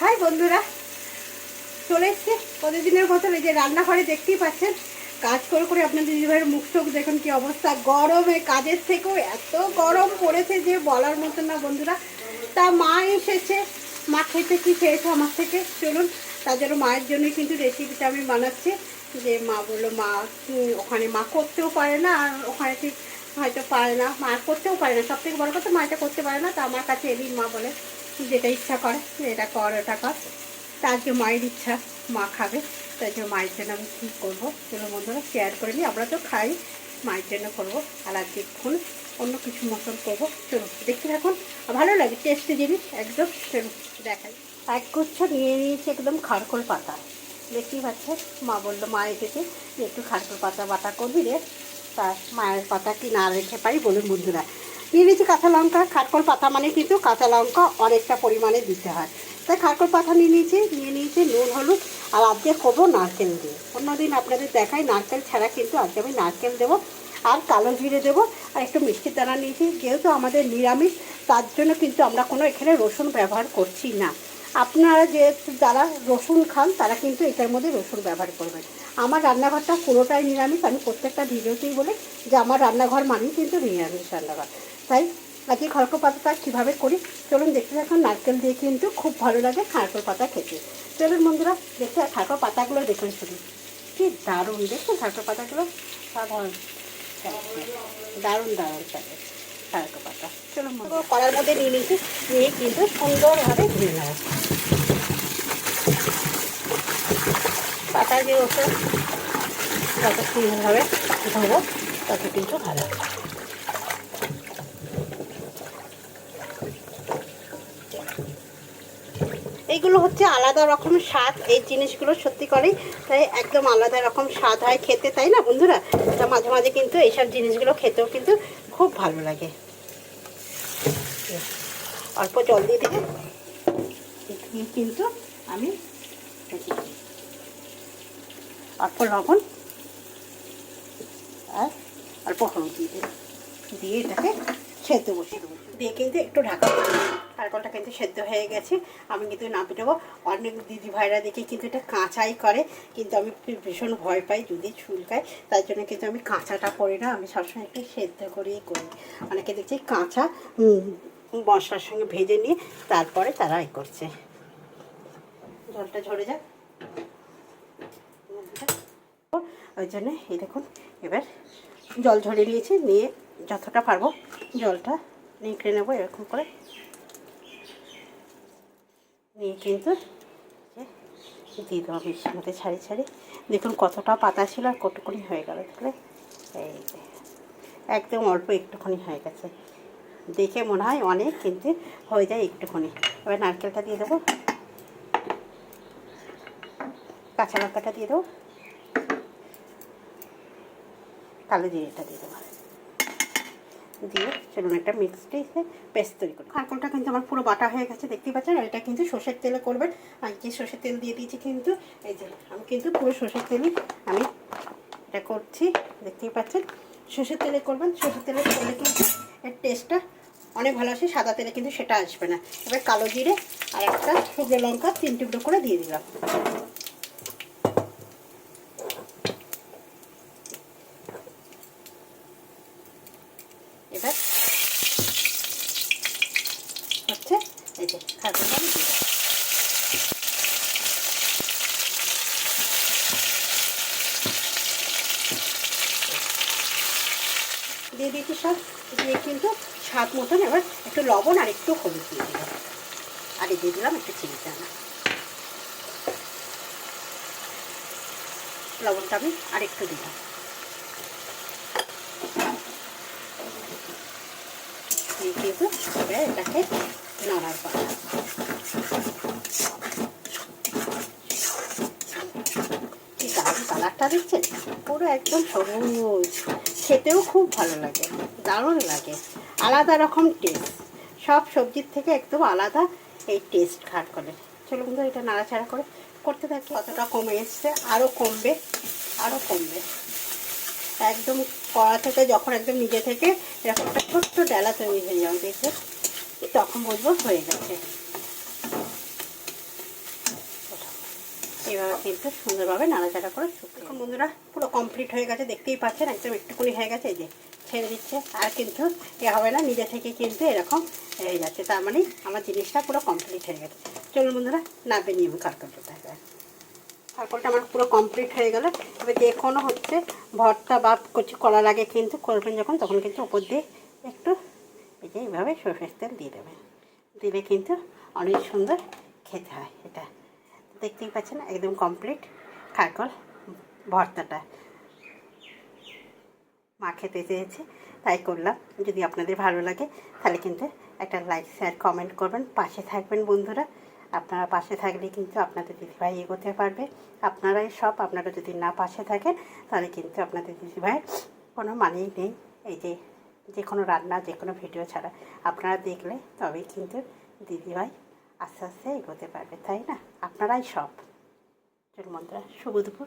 High বন্ধুরা, চলে এসছে। প্রতিদিনের মতন এই যে রান্নাঘরে দেখতেই পাচ্ছেন, কাজ করে করে আপনাদের দিদিভাইয়ের মুখ চোখ দেখুন কি অবস্থা। গরমে, কাজের থেকেও এত গরম পড়েছে যে বলার মতন না বন্ধুরা। তা মা এসেছে, মা খেতে কি খেয়েছে আমার থেকে? চলুন, তার জন্য মায়ের জন্য কিন্তু রেসিপিটা আমি বানাচ্ছি। যে মা বলল, মা ওখানে মা করতেও পারে না, আর ওখানে ঠিক হয়তো পারে না। মা করতেও পারে না। সব থেকে বড় কথা, মা এটা করতে পারে না। তা আমার কাছে এলেই মা বলে যেটা ইচ্ছা করে, এটা কর, ওটা কর। তা আজকে মায়ের ইচ্ছা, মা খাবে। তাই জন্য মায়ের জন্য আমি কী করব? চলো বন্ধুরা শেয়ার করে নিই। আমরা তো খাই, মায়ের জন্য করব। আর আজকে অন্য কিছু মতন করব। চলো, দেখতে থাকুন। ভালো লাগে টেস্টি জিনিস, একদম। চলো, দেখাই। এক গুচ্ছ নিয়ে নিয়েছি একদম খারকোল পাতা। দেখতেই পাচ্ছে মা বলল, মা এসেছে যে একটু খারকোল পাতা বাটা করবি রে। তা মায়ের পাতা কি না রেখে পারি বলুন বন্ধুরা। নিয়ে নিয়েছি কাঁচা লঙ্কা খাটকল পাতা মানে কিন্তু কাঁচা লঙ্কা অনেকটা পরিমাণে দিতে হয়। তাই খাটকল পাতা নিয়ে নিয়েছি নিয়ে নিয়েছি নুন, হলুদ আর আজকে করব নারকেল দিয়ে। অন্যদিন আপনাদের দেখাই, নারকেল ছাড়া কিন্তু আজকে আমি নারকেল দেবো আর কালো জিরে দেবো আর একটু মিষ্টির দানা নিয়েছি। যেহেতু আমাদের নিরামিষ, তার জন্য কিন্তু আমরা কোনো এখানে রসুন ব্যবহার করছি না। আপনারা যে যারা রসুন খান, তারা কিন্তু এটার মধ্যে রসুন ব্যবহার করবেন। আমার রান্নাঘরটা পুরোটাই নিরামিষ, আমি প্রত্যেকটা ভিডিওতেই বলি যে আমার রান্নাঘর মানেই কিন্তু নিরামিষ রান্নাঘর। তাই আজকে খড়কো পাতাটা কীভাবে করি? চলুন দেখতে থাকুন, নারকেল দিয়ে কিন্তু খুব ভালো লাগে খারকোল পাতা খেতে। চলুন বন্ধুরা, দেখতে খারকোল পাতাগুলো দেখুন শুধু। কি দারুণ, দেখুন খারকোল পাতাগুলো। সাধারণ দারুণ দারুণ থাকে মধ্যে নিয়ে কিন্তু সুন্দরভাবে পাতা যে ওঠে যত সুন্দরভাবে তত কিন্তু ভালো এইগুলো হচ্ছে আলাদা রকম স্বাদ, এই জিনিসগুলো সত্যি করেই তাই একদম আলাদা রকম স্বাদ হয় খেতে, তাই না বন্ধুরা? মাঝে মাঝে কিন্তু এইসব জিনিসগুলো খেতেও কিন্তু খুব ভালো লাগে। অল্প জল দিয়ে দিবে। কিন্তু আমি অল্প লবণ আর অল্প হলুদ দিয়ে দিয়ে এটাকে সেদ্ধ বসিয়ে দেবো। দিয়ে কিন্তু একটু ঢাকা তারপরটা কিন্তু সেদ্ধ হয়ে গেছে। আমি কিন্তু নামিয়ে দেবো অনেক দিদি ভাইরা দেখে কিন্তু এটা কাঁচাই করে। কিন্তু আমি ভীষণ ভয় পাই যদি চুলকায়। তার জন্য কিন্তু আমি কাঁচাটা করি না। আমি সবসময় একটু সেদ্ধ করেই করি। অনেকে দেখছি কাঁচা মশলার সঙ্গে ভেজে নিয়ে তারপরে তারা এ করছে। জলটা ঝরে যাক। ওই জন্যে এই দেখুন, এবার জল ঝরে নিয়েছি, নিয়ে যতটা পারব জলটা নিংড়ে নেব এরকম করে। নিয়ে কিন্তু দিয়ে দেবো মিষ্টির মধ্যে ছাড়ি ছাড়ি দেখুন কতটা পাতা ছিল আর কতক্ষণি হয়ে গেল, দেখলে? এই একদম অল্প একটুখানি হয়ে গেছে। দেখে মনে হয় অনেক কিন্তু হয়ে যায় একটুখানি। এবার নারকেলটা দিয়ে দেবো। কাঁচা লঙ্কাটা দিয়ে দেবো। কালো জিরেটা দিয়ে দেবো। দিয়ে চলুন একটা মিক্সড পেস্ট তৈরি করি। খারকলটা কিন্তু আমার পুরো বাটা হয়ে গেছে, দেখতেই পাচ্ছেন? আর এটা কিন্তু সর্ষের তেলে করবেন। আর যে সর্ষের তেল দিয়ে দিয়েছি কিন্তু, এই যে আমি কিন্তু পুরো সর্ষের তেলে আমি এটা করছি, দেখতেই পাচ্ছেন? সর্ষের তেলে করবেন, সর্ষের তেলে করলে কিন্তু এর টেস্টটা অনেক ভালো আসে, সাদা তেলে কিন্তু সেটা আসবে না এবার কালো জিরে আর একটা শুকনো লঙ্কা তিন টুকরো করে দিয়ে দিলাম এবার হচ্ছে এই যে খাবারটা আমি দিয়ে। দিয়ে দিয়েছি সব, দিয়ে কিন্তু স্বাদ মতন এবার একটু লবণ আর একটু হলুদ দিয়ে দিলাম। আর দিয়ে দিলাম একটু চিনি দানা। লবণটা আমি আর একটু দিলাম। এটাকে নাড়ার পালা। কালারটা দিচ্ছেন পুরো একদম সবুজ। খেতেও খুব ভালো লাগে, দারুণ লাগে। আলাদা রকম টেস্ট সব সবজির থেকে একদম আলাদা এই টেস্ট খাট করে। চলো বন্ধু এটা নাড়াচাড়া করে করতে থাকি। কতটা কমে এসছে আরও কমবে আরও কমবে। একদম কড়া থেকে যখন একদম নিজে থেকে এরকম একটা ছোট্ট ডেলা তৈরি হয়ে যাবে দেখে তখন বুঝব হয়ে গেছে। এইভাবে কিন্তু সুন্দরভাবে নাড়াচাড়া করে এখন বন্ধুরা, পুরো কমপ্লিট হয়ে গেছে, দেখতেই পাচ্ছেন, একদম একটুকুনি হয়ে গেছে, এই যে। ছেড়ে দিচ্ছে। আর কিন্তু এ হবে না, নিজে থেকে কিন্তু এরকম হয়ে যাচ্ছে। তার মানে আমার জিনিসটা পুরো কমপ্লিট হয়ে গেছে। চলুন বন্ধুরা নাবে নিয়ে আমি কারকলটা কারকলটা আমার পুরো কমপ্লিট হয়ে গেল। এবার যে কোনো হচ্ছে, ভর্তা বা কিছু করার আগে কিন্তু করবেন যখন, তখন কিন্তু উপর দিয়ে একটু এই যে এইভাবে সরষের তেল দিয়ে দেবেন। দিলে কিন্তু অনেক সুন্দর খেতে হয় এটা। দেখতেই পাচ্ছেন, একদম কমপ্লিট কারকল ভর্তাটা। মা খেতে চেয়েছে, তাই করলাম। যদি আপনাদের ভালো লাগে, তাহলে কিন্তু একটা লাইক শেয়ার কমেন্ট করবেন। পাশে থাকবেন বন্ধুরা। আপনারা পাশে থাকলে কিন্তু আপনাদের দিদিভাই এগোতে পারবে। আপনারাই সব, আপনারা যদি না পাশে থাকেন, তাহলে কিন্তু আপনাদের দিদিভাই কোনো মানেই নেই। এই যে যে কোনো রান্না, যে কোনো ভিডিও ছাড়া। আপনারা দেখলে তবেই কিন্তু দিদিভাই আস্তে আস্তে এগোতে পারবে, তাই না? আপনারাই সব। বন্ধুরা, শুভ দুপুর।